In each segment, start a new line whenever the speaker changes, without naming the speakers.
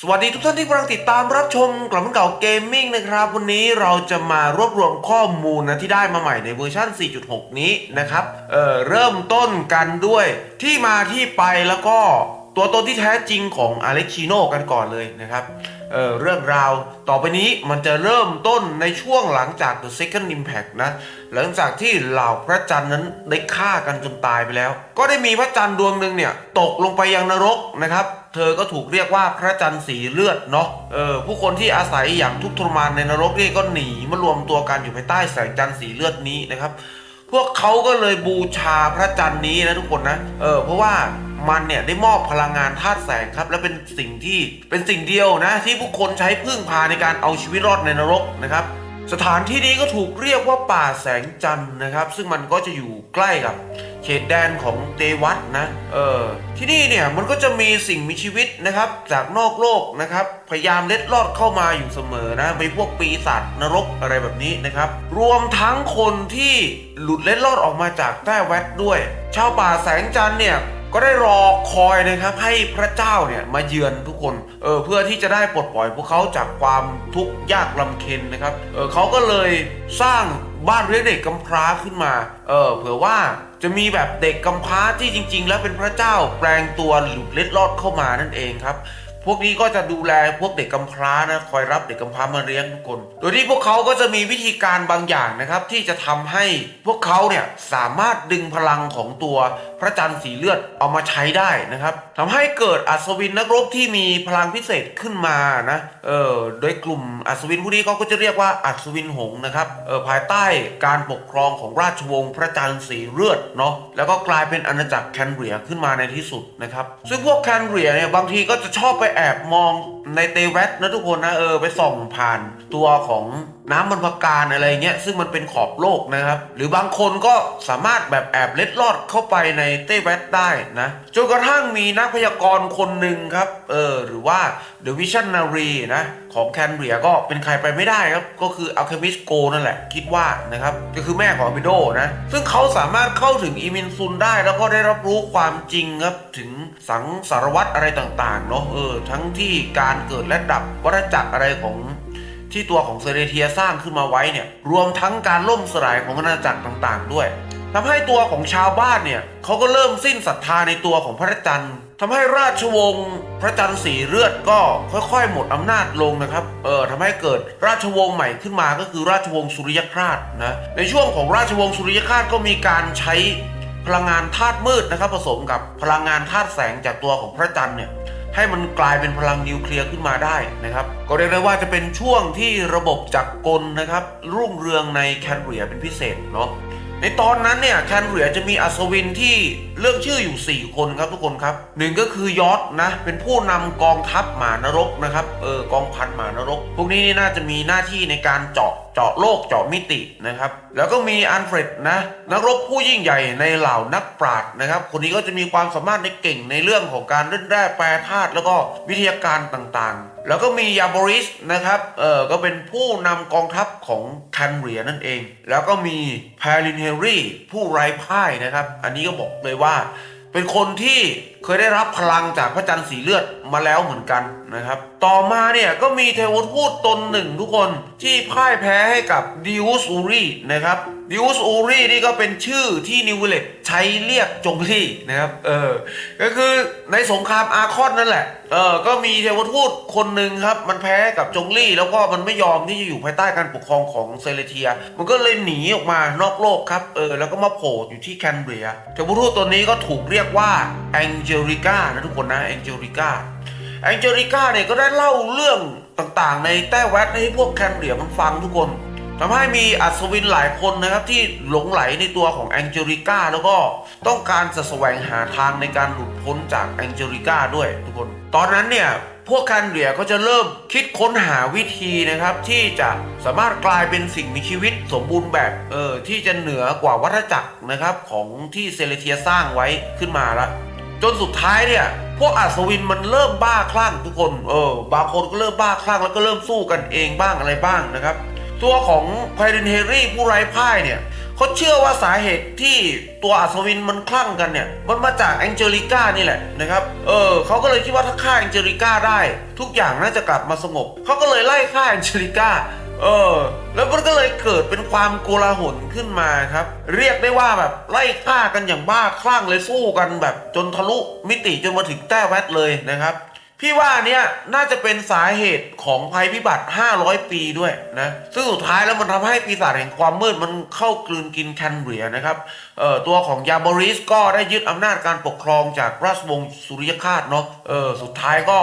สวัสดีทุกท่านที่กำลังติดตามรับชมกลับมาเก่าเกมมิ่งนะครับ วันนี้เราจะมารวบรวมข้อมูลนะที่ได้มาใหม่ในเวอร์ชัน 4.6 นี้นะครับ เอ่อ เริ่มต้นกันด้วยที่มาที่ไปแล้วก็ตัวตนที่แท้จริงของอเล็กชิโนกันก่อนเลยนะครับ เอ่อ เรื่องราวต่อไปนี้มันจะเริ่มต้นในช่วงหลังจาก The Second Impact นะ หลังจากที่เหล่าพระจันทร์นั้นได้ฆ่ากันจนตายไปแล้ว ก็ได้มีพระจันทร์ดวงหนึ่งเนี่ยตกลงไปยังนรกนะครับ เธอก็ถูกเรียกว่าพระจันทร์สีเลือดเนาะเออผู้คนที่อาศัยอย่างทุกทรมานในนรกนี่ก็หนีมารวมตัวกันอยู่ภายใต้แสงจันทร์สีเลือดนี้นะครับ พวกเขาก็เลยบูชาพระจันทร์นี้นะทุกคนนะเออเพราะว่ามันเนี่ยได้มอบพลังงานธาตุแสงครับ และเป็นสิ่งที่เป็นสิ่งเดียวนะ ที่ผู้คนใช้พึ่งพาในการเอาชีวิตรอดในนรกนะครับ สถานที่นี้ก็ถูกเรียกว่าป่าแสงจันทร์นะครับ ซึ่งมันก็จะอยู่ใกล้กับ เขตแดนของเดวัตนะ เออ ที่นี่เนี่ยมันก็จะมีสิ่งมีชีวิตนะครับ จากนอกโลกนะครับ พยายามเล็ดลอดเข้ามาอยู่เสมอนะไปพวกปีศาจนรกอะไรแบบนี้นะครับ รวมทั้งคนที่หลุดเล็ดลอดออกมาจากแต้แวดด้วย ชาวป่าแสงจันทร์เนี่ยก็ได้รอคอยนะครับให้พระเจ้าเนี่ยมาเยือนทุกคนเออเพื่อที่จะได้ปลดปล่อยพวกเขาจากความทุกข์ยากลำเค็ญนะครับเออเขาก็เลยสร้าง บ้านเลี้ยงเด็กกำพร้าขึ้นมา เออ เผื่อว่าจะมีแบบเด็กกำพร้าที่จริง ๆ แล้วเป็นพระเจ้าแปลงตัวหลุดเล็ดลอดเข้ามานั่นเองครับ พวกนี้ก็จะดูแลพวกเด็กกำพร้านะคอยรับเด็กกำพร้ามาเลี้ยงทุกคน โดยที่พวกเขาก็จะมีวิธีการบางอย่างนะครับ ที่จะทำให้พวกเขาเนี่ยสามารถดึงพลังของตัวพระจันทร์สีเลือดเอามาใช้ได้นะครับทำให้เกิดอัศวินนักรบที่มีพลังพิเศษขึ้นมานะเออโดยกลุ่มอัศวินผู้นี้เขาก็จะเรียกว่าอัศวินหงนะครับเออภายใต้การปกครองของราชวงศ์พระจันทร์สีเลือดเนาะแล้วก็กลายเป็นอาณาจักรแคนเรียขึ้นมาในที่สุดนะครับซึ่งพวกแคนเรียเนี่ยบางทีก็จะชอบไปแอบมอง ในเตเวสนะทุกคนนะเออไปส่องผ่านตัวของน้ำมันพการอะไรเงี้ยซึ่งมันเป็นขอบโลกนะครับ หรือบางคนก็สามารถแบบแอบเล็ดลอดเข้าไปในเตเวสได้นะจนกระทั่งมีนักพยากรณ์คนหนึ่งครับเออหรือว่า The Visionary นะของแคนเรียก็เป็นใครไปไม่ได้ครับ ก็คือ Alchemist Go นั่นแหละ คิดว่านะครับก็คือแม่ของอิโดนะซึ่งเขาสามารถเข้าถึงอีมินซุนได้แล้วก็ได้รับรู้ความจริงครับถึงสังสารวัตรอะไรต่างๆเนาะเออทั้งที่การเกิดและดับวัฏจักรอะไรของที่ตัวของเซเรเทียสร้างขึ้นมาไว้เนี่ยรวมทั้งการล่มสลายของอาณาจักรต่างๆ ด้วยทำให้ตัวของชาวบ้านเนี่ยเขาก็เริ่มสิ้นศรัทธาในตัวของพระจันทร์ทำให้ราชวงศ์พระจันทร์สีเลือดก็ค่อยๆ หมดอำนาจลงนะครับ เออทำให้เกิดราชวงศ์ใหม่ขึ้นมาก็คือราชวงศ์สุริยคราชนะ ในช่วงของราชวงศ์สุริยคราชก็มีการใช้พลังงานธาตุมืดนะครับผสมกับพลังงานธาตุแสงจากตัวของพระจันทร์เนี่ย ให้มันกลายเป็นพลังนิวเคลียร์ขึ้นมาได้นะครับ ก็เรียกได้ว่าจะเป็นช่วงที่ระบบจักรกลนะครับ รุ่งเรืองในแคนเรียเป็นพิเศษเนาะในตอนนั้นเนี่ยแคนเรียจะมีอัศวินที่เลือกชื่ออยู่ 4 คนครับทุกคนครับหนึ่งก็คือยอดนะเป็นผู้นำกองทัพหมานรกนะครับเออกองพันหมานรก พวกนี้น่าจะมีหน้าที่ในการเจาะ เจาะโลกเจาะมิตินะครับ แล้วก็มีอันเฟรดนะนักรบผู้ยิ่งใหญ่ในเหล่านักปราชญ์นะครับ คนนี้ก็จะมีความสามารถในเก่งในเรื่องของการเล่นแร่แปรธาตุแล้วก็วิทยาการต่างๆ แล้วก็มียาบริสนะครับเออก็เป็นผู้นำกองทัพของคันเรียนั่นเอง แล้วก็มีแพลินเฮรี่ผู้ไร้พ่ายนะครับ อันนี้ก็บอกเลยว่า เป็นคนที่เคยได้รับพลังจากพระจันทร์สีเลือดมาแล้วเหมือนกันนะครับ ต่อมาเนี่ยก็มีเทวทูตตนหนึ่งทุกคนที่พ่ายแพ้ให้กับดิวสอูรีนะครับดิวสอูรีนี่ก็เป็นชื่อที่นิวเลตใช้เรียกจงลี่นะครับ เออ ก็คือในสงครามอาคอนนั่นแหละ เออ ก็มีเทวทูตคนหนึ่งครับ มันแพ้กับจงลี่แล้วก็มันไม่ยอมที่จะอยู่ภายใต้การปกครองของเซเลเทีย มันก็เลยหนีออกมานอกโลกครับ เออ แล้วก็มาโผล่อยู่ที่แคนเบรีย เทวทูตตัวนี้ก็ถูกเรียกว่าแองเจลิก้านะทุกคนนะแองเจลิก้าแองเจลิก้าเนี่ยก็ได้เล่าเรื่องต่างๆ ในแต้แวดให้พวกแคนเรียมันฟังทุกคนทำให้มีอัศวินหลายคนนะครับที่หลงไหลในตัวของแองเจลิก้าแล้วก็ต้องการจะแสวงหาทางในการหลุดพ้นจากแองเจลิก้าด้วยทุกคน ตอนนั้นเนี่ยพวกแคนเรียก็จะเริ่มคิดค้นหาวิธีนะครับ ที่จะสามารถกลายเป็นสิ่งมีชีวิตสมบูรณ์แบบเออที่จะเหนือกว่าวัฏจักรนะครับของที่เซเลเทียสร้างไว้ขึ้นมาละ จนสุดท้ายเนี่ย พวกอัศวินมันเริ่มบ้าคลั่งทุกคน เออ บางคนก็เริ่มบ้าคลั่งแล้วก็เริ่มสู้กันเองบ้างอะไรบ้างนะครับ ตัวของไพรินเฮรี่ผู้ไร้พ่ายเนี่ยเขาเชื่อว่าสาเหตุที่ตัวอัศวินมันคลั่งกันเนี่ย มันมาจากแองเจลิก้านี่แหละนะครับ เออเขาก็เลยคิดว่าถ้าฆ่าแองเจลิก้าได้ ทุกอย่างน่าจะกลับมาสงบเขาก็เลยไล่ฆ่าแองเจลิก้า เออ แล้วมันก็เลยเกิดเป็นความโกลาหลขึ้นมาครับ เรียกได้ว่าแบบไล่ฆ่ากันอย่างบ้าคลั่งเลยสู้กันแบบ จนทะลุมิติจนมาถึงแต้แวดเลยนะครับ พี่ว่าเนี่ยน่าจะเป็นสาเหตุของภัยพิบัติ 500 ปีด้วยนะ ซึ่งสุดท้ายแล้วมันทำให้ปีศาจแห่งความมืดมันเข้ากลืนกินแคนเบรียนะครับเอ่อตัวของยาบริสก็ได้ยึดอำนาจการปกครองจากราชวงศ์สุริยคาตเนาะเออสุดท้ายก็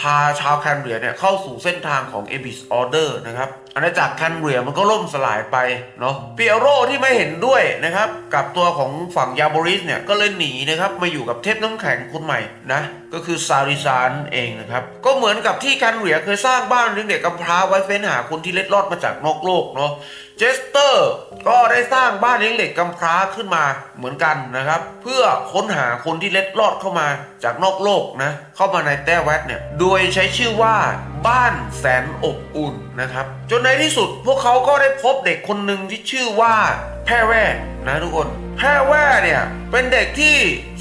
พาชาวแคนเบรียเนี่ยเข้าสู่เส้นทางของเอบิสออเดอร์นะครับอาณาจักรแคนเบรียมันก็ล่มสลายไปเนาะเปียโรที่ไม่เห็นด้วยนะครับ กับตัวของฝั่งยาบอริสเนี่ยก็เลยหนีนะครับมาอยู่กับเทพน้ำแข็งคนใหม่นะก็คือซาริซานเองนะครับ ก็เหมือนกับที่แคนเบรียเคยสร้างบ้านเลี้ยงเด็กกำพร้าไว้เฟ้นหาคนที่เล็ดลอดมาจากนอกโลกเนาะ เจสเตอร์ก็ได้สร้างบ้านเลี้ยงเด็กกำพร้าขึ้นมาเหมือนกันนะครับ เพื่อค้นหาคนที่เล็ดลอดเข้ามาจากนอกโลกนะเข้ามาในแต้แวดเนี่ยโดยใช้ชื่อว่าบ้านแสนอบอุ่นนะครับ จนในที่สุดพวกเขาก็ได้พบเด็กคนหนึ่งที่ชื่อว่าแพรแว่นะทุกคนแพรแว่เนี่ยเป็นเด็กที่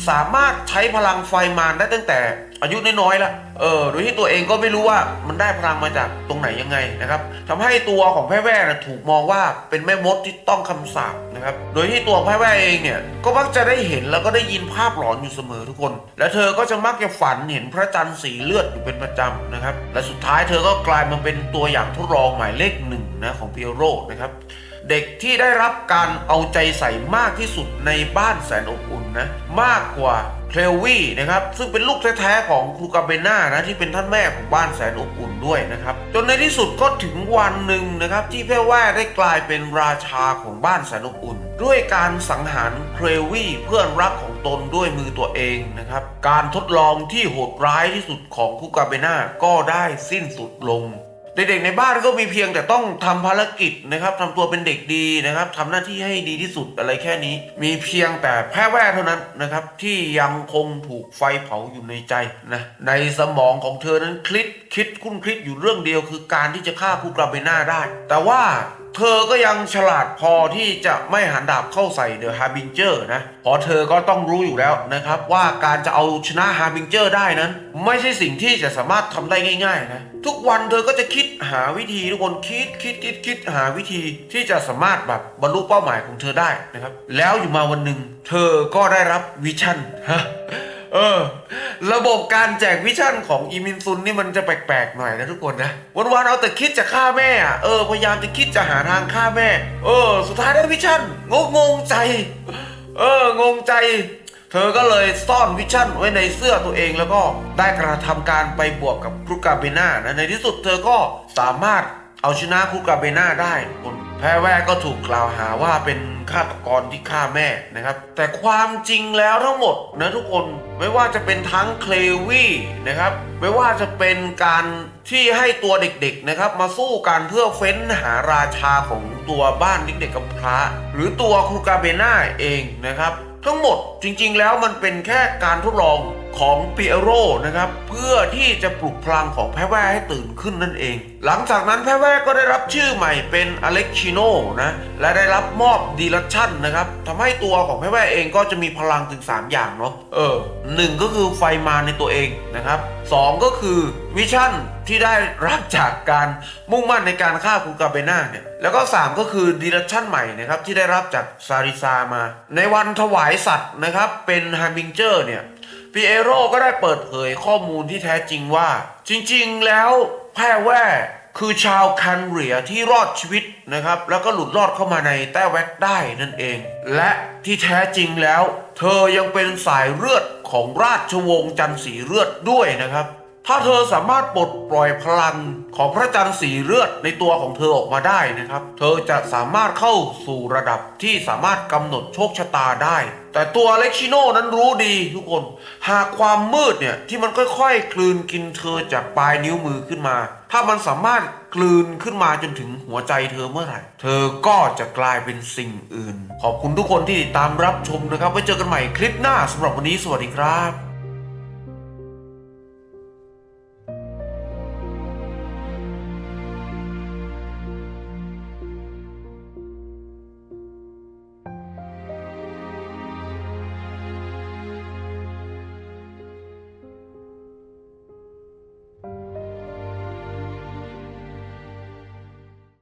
สามารถใช้พลังไฟมารได้ตั้งแต่ อายุน้อยๆแล้วเออโดยที่ตัวเองก็ไม่รู้ว่ามันได้พลังมาจากตรงไหนยังไงนะครับทำให้ตัวของแพรแว่นะถูกมองว่าเป็นแม่มดที่ต้องคำสาปนะครับ โดยที่ตัวแพรแว่เองเนี่ยก็มักจะได้เห็นแล้วก็ได้ยินภาพหลอนอยู่เสมอทุกคน และเธอก็จะมักจะฝันเห็นพระจันทร์สีเลือดอยู่เป็นประจำนะครับ และสุดท้ายเธอก็กลายมาเป็นตัวอย่างทดลองหมายเลขหนึ่งนะของเปียโรนะครับเด็กที่ได้รับการเอาใจใส่มากที่สุดในบ้านแสนอบอุ่นนะมากกว่า เคลวี่นะครับซึ่งเป็นลูกแท้ๆของครูกาเบน่านะที่เป็นท่านแม่ของบ้านแสนอบอุ่นด้วยนะครับจนในที่สุดก็ถึงวันหนึ่งนะครับที่แพรแว่ได้กลายเป็นราชาของบ้านแสนอบอุ่น ด้วยการสังหารเคลวี่เพื่อนรักของตนด้วยมือตัวเองนะครับการทดลองที่โหดร้ายที่สุดของครูกาเบน่าก็ได้สิ้นสุดลง เด็กๆในบ้านก็มีเพียงแต่ต้องทำภารกิจนะครับทำตัวเป็นเด็กดีนะครับทำหน้าที่ให้ดีที่สุดอะไรแค่นี้ มีเพียงแต่แพร่แว่เท่านั้นนะครับ ที่ยังคงถูกไฟเผาอยู่ในใจนะในสมองของเธอนั้นคลิดคิดคุ้นคิดอยู่เรื่องเดียวคือการที่จะฆ่าคูกราเบน่าได้ แต่ว่า เธอก็ยังฉลาดพอที่จะไม่หันดาบเข้าใส่เดอะฮาร์บิงเจอร์นะเพราะเธอก็ต้องรู้อยู่แล้วนะครับว่าการจะเอาชนะฮาร์บิงเจอร์ได้นั้น ไม่ใช่สิ่งที่จะสามารถทำได้ง่ายๆนะทุกวันเธอก็จะคิดหาวิธีทุกคนคิดคิดคิดคิดหาวิธีที่จะสามารถแบบบรรลุเป้าหมายของเธอได้นะครับ แล้วอยู่มาวันหนึ่งเธอก็ได้รับวิชั่นฮะ เออ ระบบการแจกวิชั่นของอีมินซุนนี่มันจะแปลกๆหน่อยนะทุกคนนะวันๆเอาแต่คิดจะฆ่าแม่อะเออพยายามจะคิดจะหาทางฆ่าแม่ เออ สุดท้ายได้วิชั่นงงงใจ เอองงใจ เธอก็เลยซ่อนวิชั่นไว้ในเสื้อตัวเองแล้วก็ได้กระทำการไปบวกกับครูกาเบน่านะในที่สุดเธอก็สามารถ เอาชนะครูกาเบน่าได้คนแพ้แว่ก็ถูกกล่าวหาว่าเป็นฆาตกรที่ฆ่าแม่นะครับ แต่ความจริงแล้วทั้งหมดนะทุกคนไม่ว่าจะเป็นทั้งเคลวี่นะครับ ไม่ว่าจะเป็นการที่ให้ตัวเด็กๆนะครับ มาสู้กันเพื่อเฟ้นหาราชาของตัวบ้านเด็กๆกำพร้าหรือตัวครูกาเบน่าเองนะครับ ทั้งหมดจริงๆแล้วมันเป็นแค่การทดลอง ของเปียโรนะครับ เพื่อที่จะปลุกพลังของแพรแว่ให้ตื่นขึ้นนั่นเอง หลังจากนั้นแพรแว่ก็ได้รับชื่อใหม่เป็นอเล็กชิโนนะและได้รับมอบดีลัชั่นนะครับทำให้ตัวของแพรแว่เองก็จะมีพลังถึง 3 อย่างเนาะเออหนึ่งก็คือไฟมาในตัวเองนะครับสองก็คือวิชั่นที่ได้รับจากการมุ่งมั่นในการฆ่าคุณกาเบน่าเนี่ยแล้วก็ 3 ก็คือดีลัชั่นใหม่นะครับที่ได้รับจากซาริซามา ในวันถวายสัตว์นะครับเป็นฮาร์บิงเจอร์เนี่ย ปีเอโร่ก็ได้เปิดเผยข้อมูลที่แท้จริงว่า จริงๆแล้วแพรแว่คือชาวคันเรียที่รอดชีวิตนะครับ แล้วก็หลุดรอดเข้ามาในแต้แว็กได้นั่นเอง และที่แท้จริงแล้ว เธอยังเป็นสายเลือดของราชวงศ์จันทร์สีเลือดด้วยนะครับ ถ้าเธอสามารถปลดปล่อยพลังของพระจันทร์สีเลือดในตัวของเธอออกมาได้นะครับ เธอจะสามารถเข้าสู่ระดับที่สามารถกำหนดโชคชะตาได้ แต่ตัวเล็กชิโน่นั้นรู้ดีทุกคน หากความมืดเนี่ยที่มันค่อยๆ กลืนกินเธอจากปลายนิ้วมือขึ้นมา ถ้ามันสามารถกลืนขึ้นมาจนถึงหัวใจเธอเมื่อไหร่ เธอก็จะกลายเป็นสิ่งอื่น ขอบคุณทุกคนที่ติดตามรับชมนะครับไว้เจอกันใหม่คลิปหน้าสำหรับวันนี้สวัสดีครับ